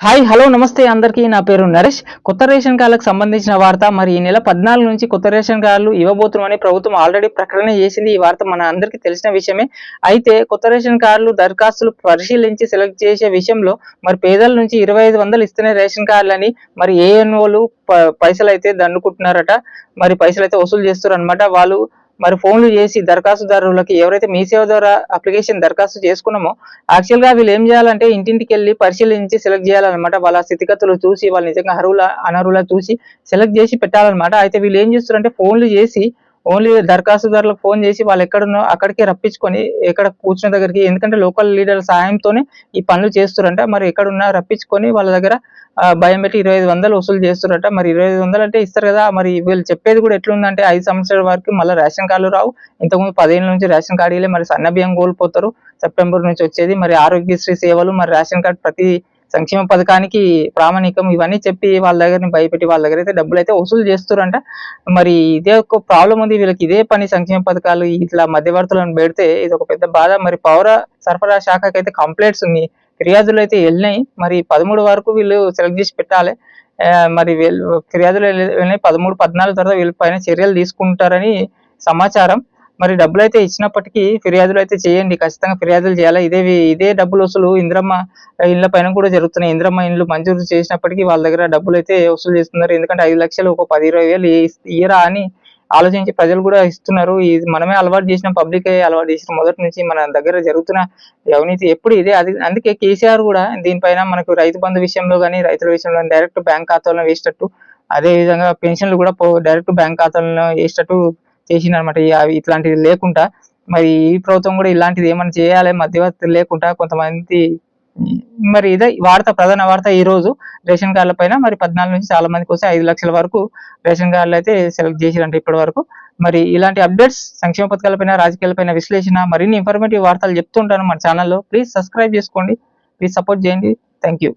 Hi hello నమస్తే అందరికీ. నా పేరు నరేష్. కొత్త రేషన్ కార్డులకు సంబంధించిన వార్త. మరి ఈ నెల పద్నాలుగు నుంచి కొత్త రేషన్ కార్డులు ఇవ్వబోతున్నామని ప్రభుత్వం ఆల్రెడీ ప్రకటన చేసింది. ఈ వార్త మన అందరికీ తెలిసిన విషయమే. అయితే కొత్త రేషన్ కార్డులు దరఖాస్తులు పరిశీలించి సెలెక్ట్ చేసే విషయంలో మరి పేదల నుంచి ఇరవై ఐదు వందలు ఇస్తున్న రేషన్ కార్డులని మరి ఏఎన్ఓలు పైసలు అయితే దండుకుంటున్నారట. మరి పైసలు అయితే వసూలు చేస్తారు అనమాట వాళ్ళు మరి ఫోన్లు చేసి దరఖాస్తుదారులకి ఎవరైతే మీ సేవ ద్వారా అప్లికేషన్ దరఖాస్తు చేసుకున్నామో యాక్చువల్గా వీళ్ళు ఏం చేయాలంటే ఇంటింటికి వెళ్ళి పరిశీలించి సెలెక్ట్ చేయాలన్నమాట. వాళ్ళ స్థితిగతులు చూసి వాళ్ళు నిజంగా అర్హుల అనర్హుల చూసి సెలెక్ట్ చేసి పెట్టాలన్నమాట. అయితే వీళ్ళు ఏం చేస్తారంటే ఫోన్లు చేసి ఓన్లీ దరఖాస్తుదారులకు ఫోన్ చేసి వాళ్ళు ఎక్కడున్నో అక్కడికే రప్పించుకొని ఎక్కడ కూర్చున్న దగ్గరికి ఎందుకంటే లోకల్ లీడర్ సాయంతోనే ఈ పనులు చేస్తురంట మరి ఎక్కడున్నా రప్పించుకొని వాళ్ళ దగ్గర భయం పెట్టి ఇరవై ఐదు వందలు వసూలు చేస్తారట మరి ఇరవై ఐదు వందలు అంటే ఇస్తారు కదా. మరి వీళ్ళు చెప్పేది కూడా ఎట్లుందంటే ఐదు సంవత్సరాల వరకు మళ్ళీ రేషన్ కార్డులు రావు. ఇంతకుముందు పదిహేను నుంచి రేషన్ కార్డు ఇవ్వలే మరి సన్నబియ్యం కోల్పోతారు. సెప్టెంబర్ నుంచి వచ్చేది. మరి ఆరోగ్యశ్రీ సేవలు మరి రేషన్ కార్డు ప్రతి సంక్షేమ పథకానికి ప్రామాణికం ఇవన్నీ చెప్పి వాళ్ళ దగ్గర భయపెట్టి వాళ్ళ దగ్గర అయితే డబ్బులు అయితే వసూలు చేస్తారంట మరి ఇదే ఒక ప్రాబ్లం ఉంది. వీళ్ళకి ఇదే పని సంక్షేమ పథకాలు ఇట్లా మధ్యవర్తులను పెడితే ఇది ఒక పెద్ద బాధ. మరి పౌర సరఫరా శాఖకి అయితే కంప్లైంట్స్ ఉన్నాయి. ఫిర్యాదులు అయితే వెళ్ళినాయి. మరి పదమూడు వరకు వీళ్ళు సెలెక్ట్ చేసి పెట్టాలి. మరి వీళ్ళు ఫిర్యాదులు వెళ్ళినాయి. పదమూడు పద్నాలుగు తర్వాత వీళ్ళ పైన చర్యలు తీసుకుంటారని సమాచారం. మరి డబ్బులు అయితే ఇచ్చినప్పటికీ ఫిర్యాదులు అయితే చేయండి. ఖచ్చితంగా ఫిర్యాదులు చేయాలి? ఇదే ఇదే డబ్బులు వసూలు ఇంద్రమ్మ ఇళ్ళ పైన కూడా జరుగుతున్నాయి. ఇంద్రమ్మ ఇండ్లు మంజూరు చేసినప్పటికీ వాళ్ళ దగ్గర డబ్బులు అయితే వసూలు చేస్తున్నారు. ఎందుకంటే ఐదు లక్షలు ఒక పది ఇరవై వేలు ఇయరా ఇయ్యరా అని ఆలోచించి ప్రజలు కూడా ఇస్తున్నారు. ఇది మనమే అలవాటు చేసిన. పబ్లిక్ అలవాటు చేసిన. మొదటి నుంచి మన దగ్గర జరుగుతున్న అవినీతి ఎప్పుడు ఇదే. అది అందుకే కేసీఆర్ కూడా దీనిపైన మనకు రైతు బంధు విషయంలో కానీ రైతుల విషయంలో డైరెక్ట్ బ్యాంక్ ఖాతాలో వేసేటట్టు అదే విధంగా పెన్షన్లు కూడా డైరెక్ట్ బ్యాంక్ ఖాతాలో వేసేటట్టు చేసిందనమాట ఇట్లాంటిది లేకుండా మరి ఈ ప్రభుత్వం కూడా ఇలాంటిది ఏమైనా చేయాలి మధ్యవర్తి లేకుండా కొంతమంది మరి ఇదే వార్త ప్రధాన వార్త ఈ రోజు రేషన్ కార్డుల పైన మరి పద్నాలుగు నుంచి చాలా మందికి వస్తే ఐదు లక్షల వరకు రేషన్ కార్డులు అయితే సెలెక్ట్ చేసిరంట ఇప్పటి వరకు మరి ఇలాంటి అప్డేట్స్ సంక్షేమ పథకాలపైన రాజకీయాలపైన విశ్లేషణ మరిన్ని ఇన్ఫర్మేటివ్ వార్తలు చెప్తుంటాను మన ఛానల్లో. ప్లీజ్ సబ్స్క్రైబ్ చేసుకోండి. ప్లీజ్ సపోర్ట్ చేయండి. Thank you